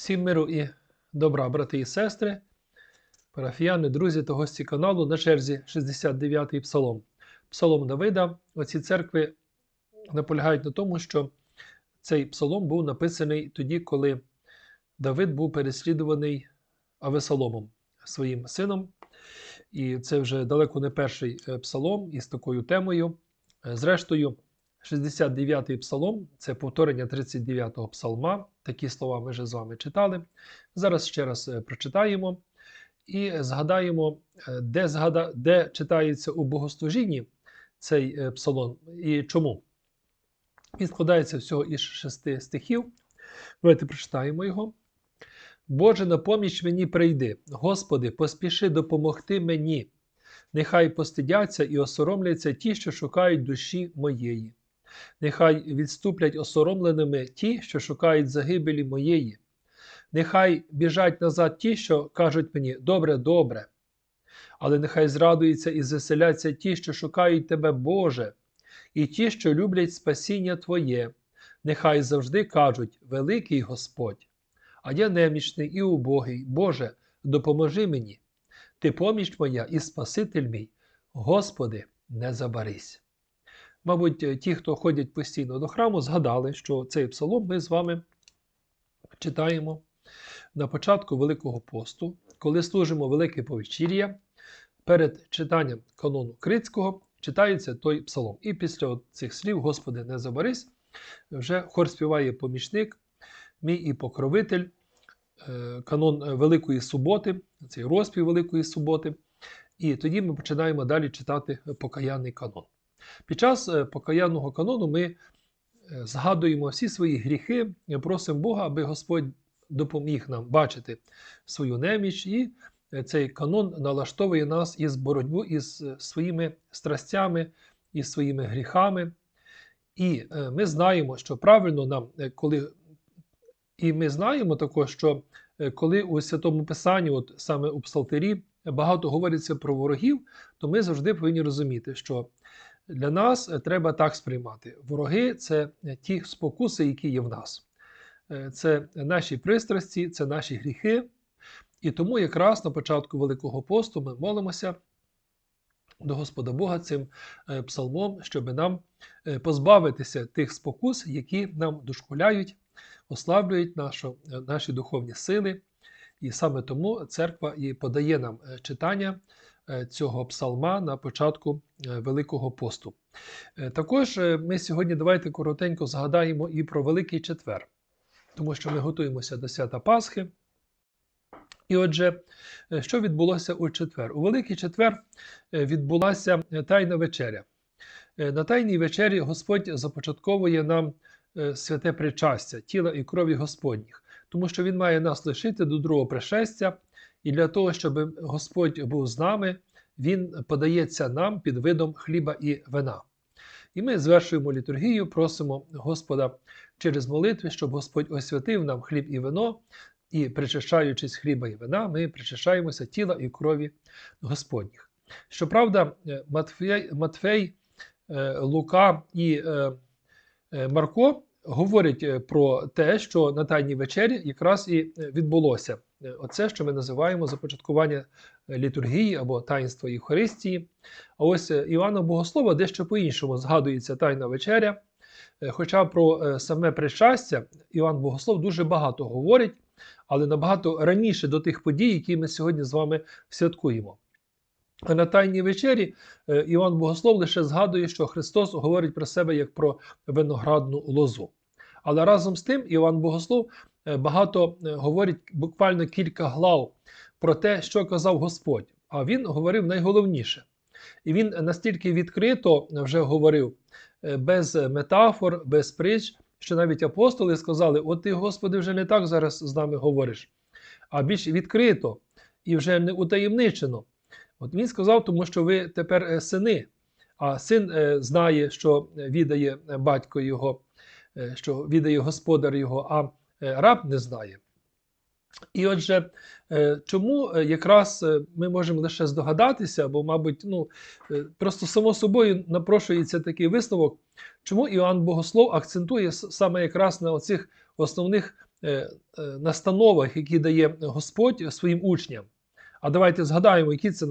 Всім миру і добра, брати і сестри, парафіяни, друзі та гості каналу на черзі 69-й псалом. Псалом Давида. Оці церкви наполягають на тому, що цей псалом був написаний тоді, коли Давид був переслідуваний Авесоломом, своїм сином. І це вже далеко не перший е, псалом із такою темою. Зрештою, 69-й псалом це повторення 39-го псалма. Такі слова ми вже з вами читали. Зараз ще раз е, прочитаємо і згадаємо, е, де, згада... де читається у богослужінні цей е, псалом і чому. Він складається всього із шести стихів. Давайте прочитаємо його. Боже, на поміч мені прийди, Господи, поспіши допомогти мені. Нехай постидяться і осоромляться ті, що шукають душі моєї. Нехай відступлять осоромленими ті, що шукають загибелі моєї. Нехай біжать назад ті, що кажуть мені добре, добре. Але нехай зрадуються і заселяться ті, що шукають тебе, Боже, і ті, що люблять спасіння Твоє. Нехай завжди кажуть Великий Господь. А я немічний і убогий, Боже, допоможи мені. Ти поміч моя і Спаситель мій, Господи, не забарись. Мабуть, ті, хто ходять постійно до храму, згадали, що цей псалом ми з вами читаємо на початку Великого посту, коли служимо Велике Повечір'я, перед читанням канону Крицького читається той псалом. І після цих слів, Господи, не забарись, вже хор співає помічник, мій і покровитель, е, канон Великої суботи, цей розпів Великої суботи. І тоді ми починаємо далі читати покаянний канон. Під час е, покаянного канону ми е, згадуємо всі свої гріхи, просимо Бога, аби Господь допоміг нам бачити свою неміч, і е, цей канон налаштовує нас із боротьбу із своїми страстями, із своїми гріхами. І ми знаємо, що правильно нам, коли і ми знаємо також, що коли у Святому Писанні, от саме у Псалтирі, багато говориться про ворогів, то ми завжди повинні розуміти, що для нас треба так сприймати. Вороги це ті спокуси, які є в нас. Це наші пристрасті, це наші гріхи. І тому якраз на початку Великого посту ми молимося до Господа Бога цим псалмом, щоб нам позбавитися тих спокус, які нам дошкуляють, ослаблюють нашу, наші духовні сили. І саме тому церква і подає нам читання цього псалма на початку Великого посту. Також ми сьогодні давайте коротенько згадаємо і про Великий Четвер, тому що ми готуємося до свята Пасхи. І отже, що відбулося у четвер? У Великий Четвер відбулася Тайна вечеря. На Тайній вечері Господь започатковує нам святе причастя, тіла і крові Господніх, тому що Він має нас лишити до другого пришестя, і для того, щоб Господь був з нами, Він подається нам під видом хліба і вина. І ми звершуємо літургію, просимо Господа через молитви, щоб Господь освятив нам хліб і вино, і, причащаючись хліба і вина, ми причащаємося тіла і крові Господніх. Щоправда, Матфей, Матфей Лука і Марко говорять про те, що на Тайній вечері якраз і відбулося оце, що ми називаємо започаткування літургії або таїнства Євхаристії. А ось Івана Богослова дещо по-іншому згадується Тайна вечеря. Хоча про саме причастя Іван Богослов дуже багато говорить, але набагато раніше до тих подій, які ми сьогодні з вами святкуємо. На Тайній вечері Іван Богослов лише згадує, що Христос говорить про себе як про виноградну лозу. Але разом з тим Іван Богослов багато говорить буквально кілька глав про те, що казав Господь. А він говорив найголовніше. І він настільки відкрито вже говорив, без метафор, без притч, що навіть апостоли сказали: От ти, Господи, вже не так зараз з нами говориш, а більш відкрито і вже не утаємничено. От він сказав, тому що ви тепер сини, а син знає, що віддає батько його, що віддає господар його, а раб не знає. І отже, чому якраз ми можемо лише здогадатися, бо, мабуть, ну, просто само собою напрошується такий висновок, чому Іоанн Богослов акцентує саме якраз на оцих основних е, е, настановах, які дає Господь своїм учням. А давайте згадаємо, які це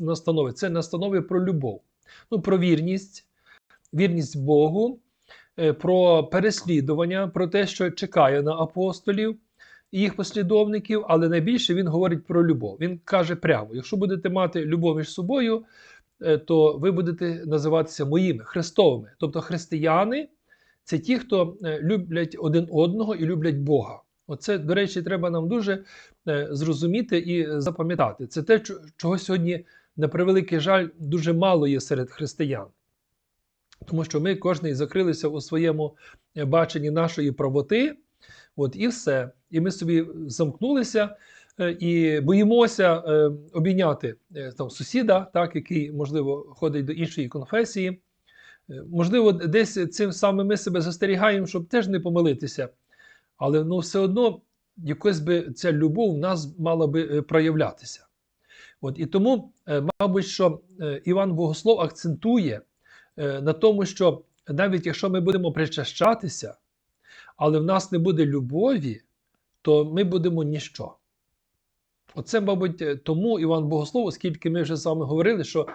настанови. Це настанови про любов, ну, про вірність, вірність Богу, е, про переслідування, про те, що чекає на апостолів і їх послідовників, але найбільше він говорить про любов. Він каже прямо: якщо будете мати любов між собою, е, то ви будете називатися моїми христовими. Тобто християни це ті, хто е, люблять один одного і люблять Бога. Оце, до речі, треба нам дуже е, зрозуміти і запам'ятати. Це те, чого сьогодні, на превеликий жаль, дуже мало є серед християн. Тому що ми кожен закрилися у своєму е, баченні нашої правоти, от і все. І ми собі замкнулися е, і боїмося обійняти там, сусіда, так, який, можливо, ходить до іншої конфесії. Можливо, десь цим самим ми себе застерігаємо, щоб теж не помилитися. Але ну, все одно якось би ця любов в нас мала би е, проявлятися. От, і тому, е, мабуть, що е, Іван Богослов акцентує на тому, що навіть якщо ми будемо причащатися, але в нас не буде любові, то ми будемо ніщо. Оце, мабуть, тому Іван Богослов, оскільки ми вже з вами говорили, що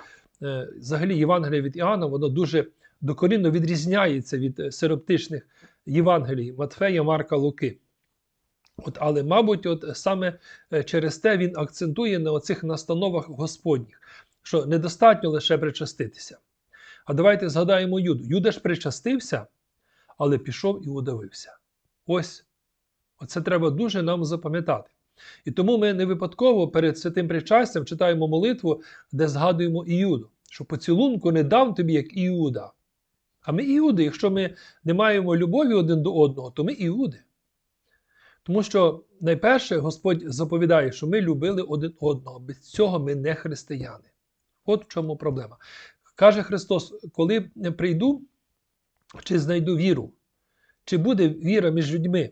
взагалі Євангеліє від Іоанна, воно дуже докорінно відрізняється від сироптичних Євангелій Матфея, Марка, Луки. От, але, мабуть, от саме е, через те він акцентує на оцих настановах Господніх, що недостатньо лише причаститися. А давайте згадаємо Юду. Юда ж причастився, але пішов і удавився. Ось оце треба дуже нам запам'ятати. І тому ми не випадково перед святим причастям читаємо молитву, де згадуємо Іуду, що поцілунку не дам тобі, як Іуда. А ми Іуди, якщо ми не маємо любові один до одного, то ми Іуди. Тому що найперше Господь заповідає, що ми любили один одного. Без цього ми не християни. От в чому проблема. Каже Христос: коли прийду, чи знайду віру, чи буде віра між людьми?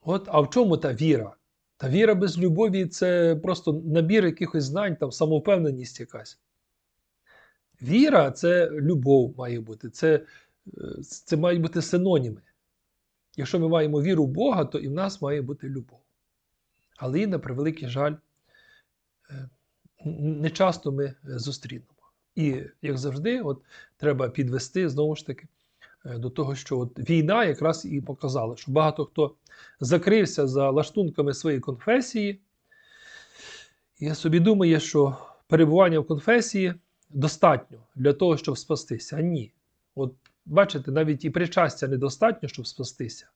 От, а в чому та віра? Та віра без любові це просто набір якихось знань, там самовпевненість якась. Віра це любов має бути, це, е, це мають бути синоніми. Якщо ми маємо віру в Бога, то і в нас має бути любов. Але і, на превеликий жаль, е, не часто ми зустрінемо. І, як завжди, от, треба підвести знову ж таки е, до того, що от війна якраз і показала, що багато хто закрився за лаштунками своєї конфесії, і собі думає, що перебування в конфесії достатньо для того, щоб спастися. Ні. От бачите, навіть і причастя недостатньо, щоб спастися.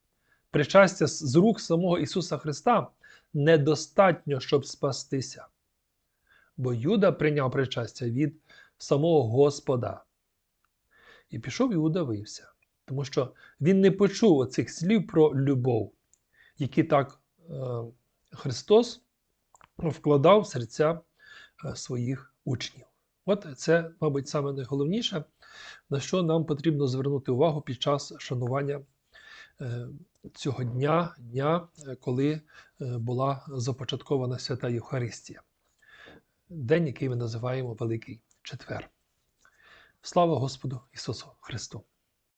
Причастя з з рук самого Ісуса Христа недостатньо, щоб спастися. Бо Юда прийняв причастя від самого Господа. І пішов і удавився. Тому що він не почув оцих слів про любов, які так е, Христос вкладав в серця е, своїх учнів. От це, мабуть, саме найголовніше, на що нам потрібно звернути увагу під час шанування е, цього дня, дня, е, коли е, була започаткована свята Євхаристія. День, який ми називаємо Великий Четвер. Слава Господу Ісусу Христу!